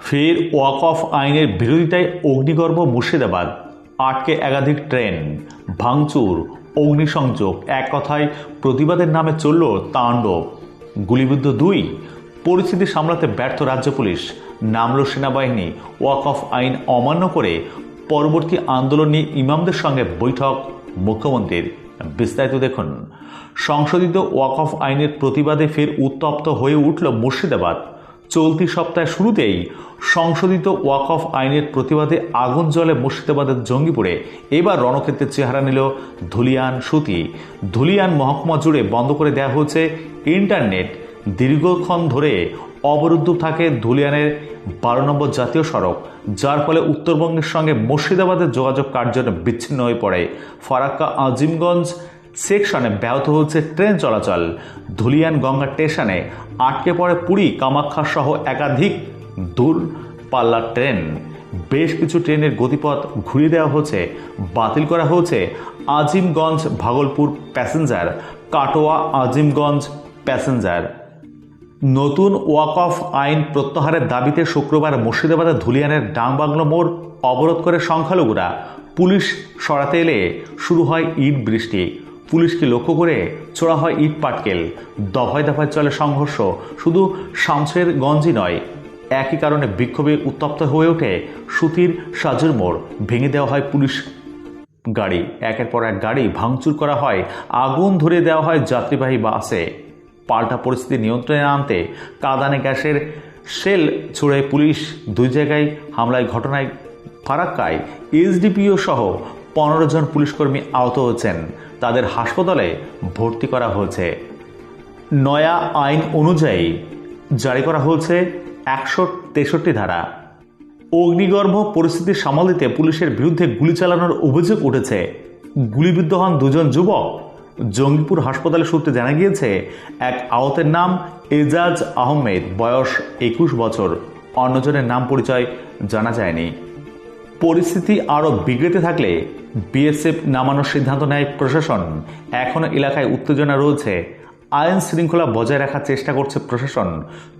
ফের walk of আইনের বিরোধিতায় অগ্নিগর্ভ মুর্শিদাবাদ, আটকে একাধিক ট্রেন, ভাঙচুর, অগ্নিসংযোগ, এক কথায় প্রতিবাদের নামে চলল তাণ্ডব। গুলিবিদ্ধ দুই, পরিস্থিতি সামলাতে ব্যর্থ রাজ্য পুলিশ। নামল সেনাবাহিনী, ওয়াক অফ আইন অমান্য করে পরবর্তী আন্দোলন নিয়ে ইমামদের সঙ্গে বৈঠক। মুখ্যমন্ত্রীর বিস্তারিত দেখুন। সংশোধিত ওয়াক অফ আইনের প্রতিবাদে ফের উত্তপ্ত হয়ে উঠল মুর্শিদাবাদ। চলতি সপ্তাহের শুরুতেই সংশোধিত ওয়াক অফ আইনের প্রতিবাদে আগুন জ্বলে মুর্শিদাবাদের জঙ্গিপুরে এবার রণক্ষেত্রের চেহারা নিল ধুলিয়ান সুতি। ধুলিয়ান মহকুমা জুড়ে বন্ধ করে দেওয়া হয়েছে ইন্টারনেট। দীর্ঘক্ষণ ধরে অবরুদ্ধ থাকে ধুলিয়ানের বারো নম্বর জাতীয় সড়ক, যার ফলে উত্তরবঙ্গের সঙ্গে মুর্শিদাবাদের যোগাযোগ কার্যত বিচ্ছিন্ন হয়ে পড়ে। ফারাক্কা আজিমগঞ্জ সেকশনে ব্যাহত হচ্ছে ট্রেন চলাচল। ধুলিয়ান গঙ্গা স্টেশনে আটকে পড়ে পুরী, কামাখ্যা সহ একাধিক দূর পাল্লার ট্রেন। বেশ কিছু ট্রেনের গতিপথ ঘুরিয়ে দেওয়া হচ্ছে, বাতিল করা হয়েছে আজিমগঞ্জ ভাগলপুর প্যাসেঞ্জার, কাটোয়া আজিমগঞ্জ প্যাসেঞ্জার। নতুন ওয়াক অফ আইন প্রত্যাহারের দাবিতে শুক্রবার মুর্শিদাবাদের ধুলিয়ানের ডাংবাংলো মোড় অবরোধ করে সংখ্যালঘুরা। পুলিশ সরাতে এলে শুরু হয় ইট বৃষ্টি। পুলিশকে লক্ষ্য করে চোরা হয় ইট পাটকেল। দফায় দফায় চলে সংঘর্ষ। শুধু শামসের গঞ্জই নয়, একই কারণে বিক্ষোভে উত্তপ্ত হয়ে ওঠে সুতির সাজুর মোড়। ভেঙে দেওয়া হয় পুলিশ গাড়ি। একের পর এক গাড়ি ভাঙচুর করা হয়। আগুন ধরে দেওয়া হয় যাত্রীবাহী বাসে। পাল্টা পরিস্থিতি নিয়ন্ত্রণে আনতে কাদানে গ্যাসের সেল ছুড়ে পুলিশ দুই জায়গায় হামলায়, ঘটনায় ফারাক্কায়। এসডিপিও সহ পনেরো জন পুলিশকর্মী আহত হয়েছেন। তাদের হাসপাতালে ভর্তি করা হয়েছে। নয়া আইন অনুযায়ী জারি করা হয়েছে একশো তেষট্টি ধারা। অগ্নিগর্ভ পরিস্থিতি সামাল দিতে পুলিশের বিরুদ্ধে গুলি চালানোর অভিযোগ উঠেছে। গুলিবিদ্ধ হন দুজন যুবক। জঙ্গিপুর হাসপাতালে সূত্রে জানা গিয়েছে, এক আহতের নাম এজাজ আহমেদ, বয়স একুশ বছর। অন্যজনের নাম পরিচয় জানা যায়নি। পরিস্থিতি আরও বিগড়েতে থাকলে বিএসএফ নামানোর সিদ্ধান্ত নেয় প্রশাসন। এখনও এলাকায় উত্তেজনা রয়েছে। আইন শৃঙ্খলা বজায় রাখার চেষ্টা করছে প্রশাসন।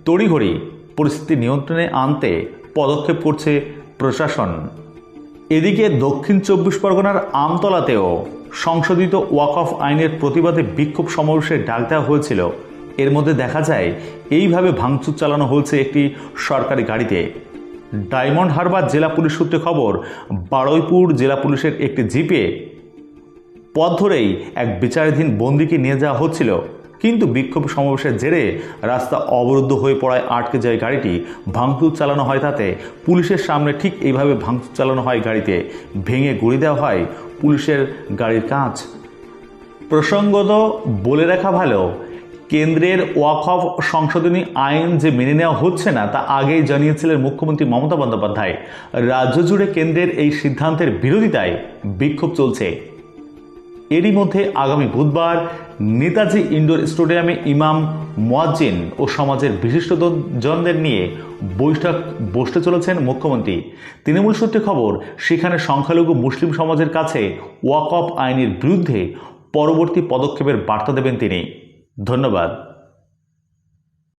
তড়িঘড়ি পরিস্থিতি নিয়ন্ত্রণে আনতে পদক্ষেপ করছে প্রশাসন। এদিকে দক্ষিণ চব্বিশ পরগনার আমতলাতেও সংশোধিত ওয়াক অফ আইনের প্রতিবাদে বিক্ষোভ সমাবেশের ডাক দেওয়া হয়েছিল। এর মধ্যে দেখা যায়, এইভাবে ভাঙচুর চালানো হয়েছে একটি সরকারি গাড়িতে। ডায়মন্ড হারবার জেলা পুলিশ সূত্রে খবর, বারুইপুর জেলা পুলিশের একটি জিপে পথ ধরেই এক বিচারাধীন বন্দিকে নিয়ে যাওয়া হচ্ছিল। কিন্তু বিক্ষোভ সমাবেশের জেরে রাস্তা অবরুদ্ধ হয়ে পড়ায় আটকে যায় গাড়িটি। ভাঙচুর চালানো হয় তাতে। পুলিশের সামনে ঠিক এইভাবে ভাঙচুর চালানো হয় গাড়িতে। ভেঙে গুড়ি দেওয়া হয় পুলিশের গাড়ির কাঁচ। প্রসঙ্গত বলে রাখা ভালো কেন্দ্রের ওয়াকফ সংশোধনী আইন যে মেনে নেওয়া হচ্ছে না, তা আগেই জানিয়েছিলেন মুখ্যমন্ত্রী মমতা বন্দ্যোপাধ্যায়। রাজ্য জুড়ে কেন্দ্রের এই সিদ্ধান্তের বিরোধিতায় বিক্ষোভ চলছে। এরই মধ্যে আগামী বুধবার নেতাজি ইন্ডোর স্টেডিয়ামে ইমাম, মোয়াজ্জিন ও সমাজের বিশিষ্টজনদের নিয়ে বৈঠক বসতে চলেছেন মুখ্যমন্ত্রী। তৃণমূল সূত্রে খবর, সেখানে সংখ্যালঘু মুসলিম সমাজের কাছে ওয়াক আইনের বিরুদ্ধে পরবর্তী পদক্ষেপের বার্তা দেবেন তিনি। ধন্যবাদ